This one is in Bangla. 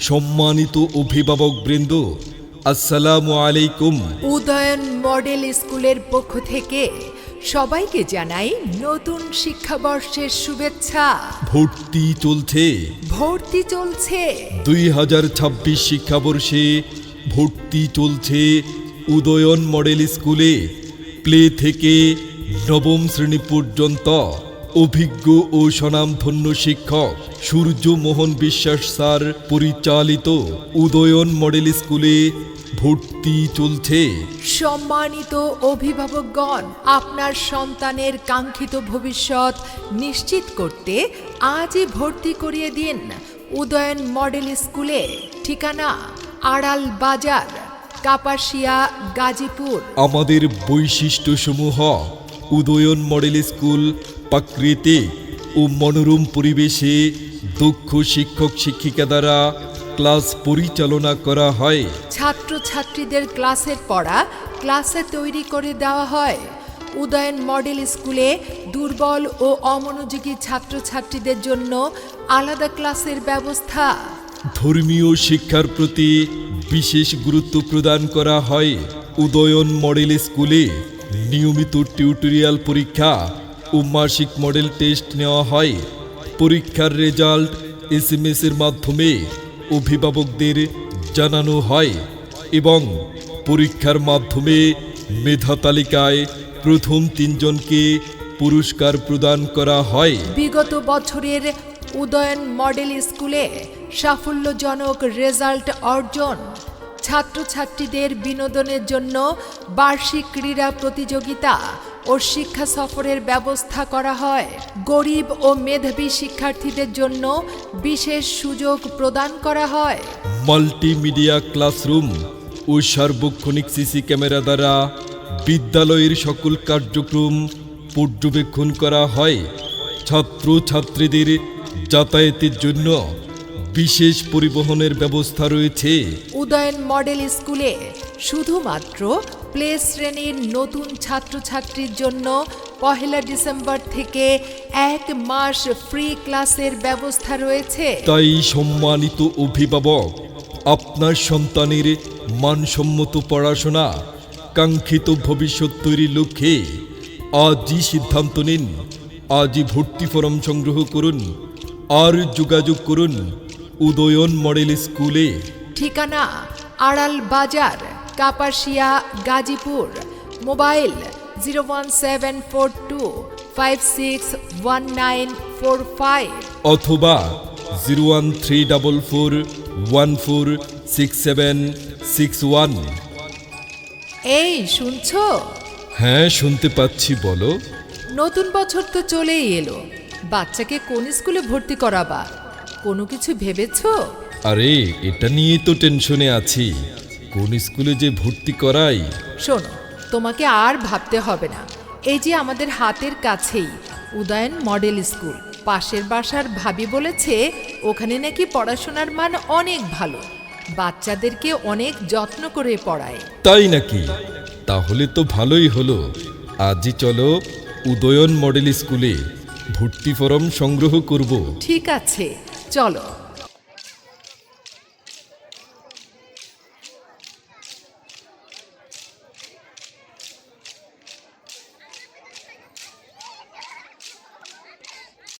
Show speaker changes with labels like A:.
A: সম্মানিত অভিভাবক বৃন্দ আসসালামু আলাইকুম।
B: উদয়ন মডেল স্কুলের পক্ষ থেকে সবাইকে জানাই নতুন শিক্ষাবর্ষের শুভেচ্ছা।
A: ভর্তি চলছে।
B: ভর্তি চলছে।
A: দুই হাজার ছাব্বিশ শিক্ষাবর্ষে ভর্তি চলছে উদয়ন মডেল স্কুলে। প্লে থেকে নবম শ্রেণি পর্যন্ত অভিজ্ঞ ও স্বনামধন্য শিক্ষক সূর্যমোহন বিশ্বাস স্যার পরিচালিত উদয়ন মডেল স্কুলে ভর্তি চলছে।
B: সম্মানিত অভিভাবকগণ আপনার সন্তানের কাঙ্ক্ষিত ভবিষ্যৎ নিশ্চিত করতে আজই ভর্তি করিয়ে দিন উদয়ন মডেল স্কুলে ঠিকানা আড়াল বাজার কাপাসিয়া গাজীপুর।
A: আমাদের বৈশিষ্ট্যসমূহ উদয়ন মডেল স্কুল প্রাকৃতিক ও মনোরম পরিবেশে দক্ষ শিক্ষক শিক্ষিকা দ্বারা ক্লাস পরিচালনা করা হয়।
B: ছাত্রছাত্রীদের ক্লাসের পড়া ক্লাসে তৈরি করে দেওয়া হয়। উদয়ন মডেল স্কুলে দুর্বল ও অমনোযোগী ছাত্রছাত্রীদের জন্য আলাদা ক্লাসের ব্যবস্থা।
A: ধর্মীয় শিক্ষার প্রতি বিশেষ গুরুত্ব প্রদান করা হয়। উদয়ন মডেল স্কুলে নিয়মিত টিউটোরিয়াল পরীক্ষা ও মাসিক মডেল টেস্ট নেওয়া হয়। পরীক্ষার রেজাল্ট এস এর মাধ্যমে অভিভাবকদের জানানো হয় এবং পরীক্ষার মাধ্যমে মেধা তালিকায় প্রথম তিনজনকে পুরস্কার প্রদান করা হয়।
B: বিগত বছরের উদয়ন মডেল স্কুলে সাফল্যজনক রেজাল্ট অর্জন ছাত্রছাত্রীদের বিনোদনের জন্য বার্ষিক ক্রীড়া প্রতিযোগিতা ও শিক্ষা সফরের ব্যবস্থা করা হয়। গরিব ও মেধাবী শিক্ষার্থীদের জন্য বিশেষ সুযোগ প্রদান করা হয়।
A: মাল্টিমিডিয়া ক্লাসরুম ও সার্বক্ষণিক সিসি ক্যামেরা দ্বারা বিদ্যালয়ের সকল কার্যক্রম পর্যবেক্ষণ করা হয়। ছাত্র ছাত্রীদের যাতায়াতের জন্য বিশেষ পরিবহনের ব্যবস্থা রয়েছে।
B: উদয়ন মডেল স্কুলে শুধুমাত্র প্লে শ্রেণির নতুন ছাত্রছাত্রীর জন্য পহেলা ডিসেম্বর থেকে এক মাস ফ্রি ক্লাসের ব্যবস্থা রয়েছে।
A: তাই সম্মানিত অভিভাবক আপনার সন্তানের মানসম্মত পড়াশোনা কাঙ্ক্ষিত ভবিষ্যৎ তৈরির লক্ষ্যে আজই সিদ্ধান্ত নিন। আজই ভর্তি ফরম সংগ্রহ করুন। আর যোগাযোগ করুন উদয়ন মডেল স্কুলে।
B: ঠিকানা Aral Bazar Kapasia Gazipur. Mobile zero one seven four two five six one nine four five.
A: অথবা zero one three double four one four six seven six one.
B: এই শুনছো?
A: হ্যাঁ শুনতে পাচ্ছি বলো।
B: নতুন বছর তো চলেই এলো। বাচ্চাকে কোন স্কুলে ভর্তি করাবা? কোনো কিছু ভেবেছ?
A: আরে এটা নিয়ে তো টেনশনে আছি। কোন স্কুলে যে ভর্তি করাই?
B: শোনো তোমাকে আর ভাবতে হবে না। এই যে আমাদের হাতের কাছেই উদয়ন মডেল স্কুল পাশের বাসার ভাবি বলেছে ওখানে নাকি পড়াশোনার মান অনেক ভালো। বাচ্চাদেরকে অনেক যত্ন করে পড়ায়।
A: তাই নাকি? তাহলে তো ভালোই হলো। আজই চলো উদয়ন মডেল স্কুলে ভর্তি ফরম সংগ্রহ করব।
B: ঠিক আছে। চলো